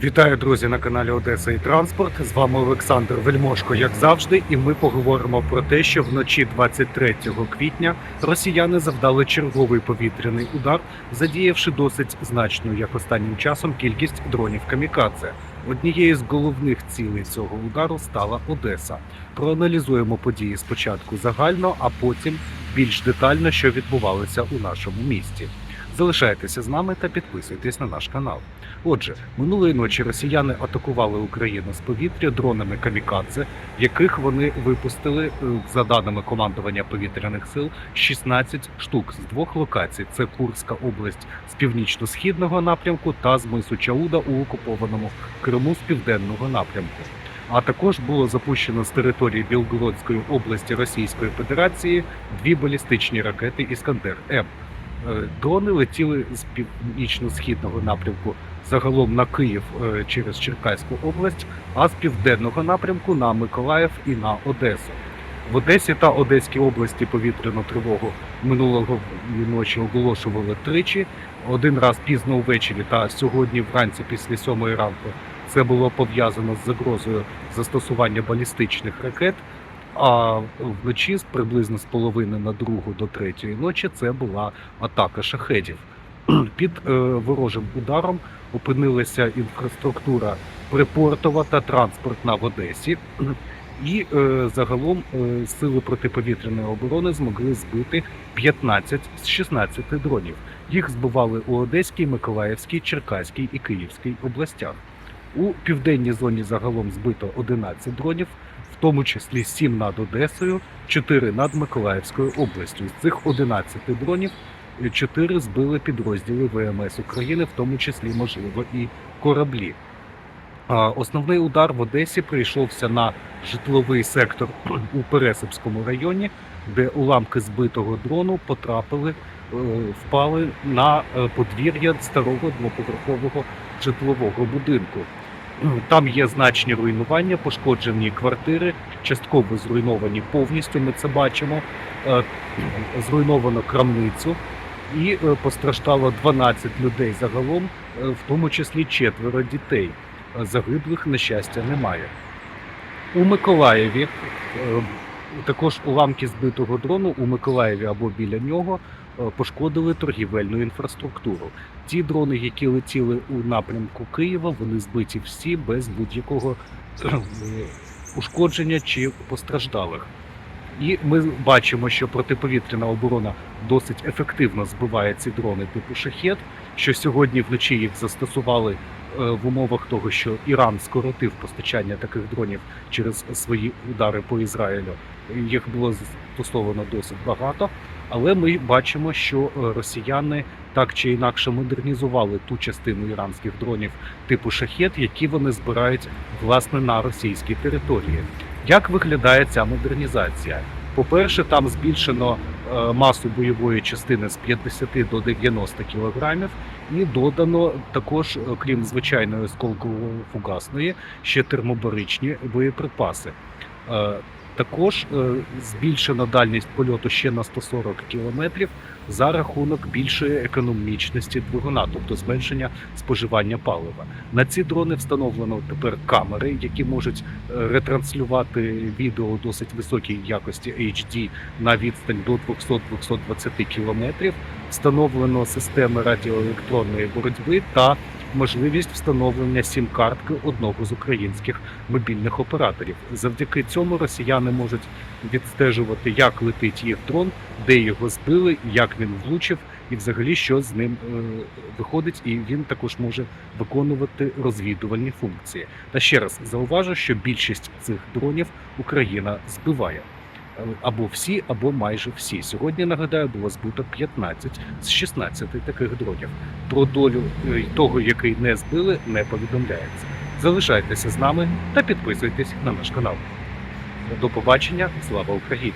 Вітаю, друзі, на каналі Одеса і Транспорт. З вами Олександр Вельмошко, як завжди, і ми поговоримо про те, що вночі 23 квітня росіяни завдали черговий повітряний удар, задіявши досить значну, як останнім часом, кількість дронів камікадзе. Однією з головних цілей цього удару стала Одеса. Проаналізуємо події спочатку загально, а потім більш детально, що відбувалося у нашому місті. Залишайтеся з нами та підписуйтесь на наш канал. Отже, минулої ночі росіяни атакували Україну з повітря дронами камікадзе, яких вони випустили, е, за даними командування повітряних сил, 16 штук з двох локацій: це Курська область з північно-східного напрямку та з мису Чауда у окупованому Криму з південного напрямку. А також було запущено з території Білгородської області Російської Федерації дві балістичні ракети Іскандер М. Е, Дрони летіли з північно-східного напрямку загалом на Київ е, через Черкаську область, а з південного напрямку на Миколаїв і на Одесу. В Одесі та Одеській області повітряну тривогу минулого ночі оголошували тричі. Один раз пізно ввечері та сьогодні вранці після сьомої ранку. Це було пов'язано з загрозою застосування балістичних ракет. А вночі з приблизно з половини на другу до третьої ночі це була атака шахедів. Під е, ворожим ударом опинилася інфраструктура припортова та транспортна в Одесі. І е, загалом е, сили протиповітряної оборони змогли збити 15 з 16 дронів. Їх збивали у Одеській, Миколаївській, Черкаській і Київській областях. У південній зоні загалом збито 11 дронів, тому числі 7 над Одесою, 4 над Миколаївською областю. З цих 11 дронів 4 збили підрозділи ВМС України, в тому числі, можливо, і кораблі. Основний удар в Одесі прийшовся на житловий сектор у Пересипському районі, де уламки збитого дрону потрапили, е, впали на е, подвір'я старого двоповерхового житлового будинку. Там є значні руйнування, пошкоджені квартири, частково зруйновані повністю. Ми це бачимо. Е, Зруйновано крамницю і е, постраждало 12 людей загалом, е, в тому числі четверо дітей. Загиблих, на щастя, немає. У Миколаєві також уламки збитого дрону у Миколаєві або біля нього е, пошкодили торгівельну інфраструктуру. Ті дрони, які летіли у напрямку Києва, вони збиті всі без будь-якого е, ушкодження чи постраждалих. І ми бачимо, що протиповітряна оборона досить ефективно збиває ці дрони типу шахет. Що сьогодні вночі їх застосували в умовах того, що Іран скоротив постачання таких дронів через свої удари по Ізраїлю. Їх було застосовано досить багато, але ми бачимо, що е, росіяни так чи інакше модернізували ту частину іранських дронів типу шахет, які вони збирають власне на російській території. Як виглядає ця модернізація? По-перше, там збільшено е, масу бойової частини з 50 до 90 кілограмів, і додано також, е, крім звичайної осколково-фугасної, ще термобаричні боєприпаси. Також е, збільшено дальність польоту ще на 140 кілометрів за рахунок більшої економічності двигуна, тобто зменшення споживання палива. На ці дрони встановлено тепер камери, які можуть е, ретранслювати відео досить високій якості HD на відстань до 200-220 кілометрів. Встановлено системи радіоелектронної боротьби та можливість встановлення сім-картки одного з українських мобільних операторів. Завдяки цьому росіяни можуть відстежувати, як летить їх дрон, де його збили, як він влучив, і взагалі що з ним е, виходить, і він також може виконувати розвідувальні функції. Та ще раз зауважу, що більшість цих дронів Україна збиває. Е, Або всі, або майже всі. Сьогодні нагадаю, було збито 15 з 16 таких дронів. Про долю е, того, який не збили, не повідомляється. Залишайтеся з нами та підписуйтесь на наш канал. До побачення, слава Україні!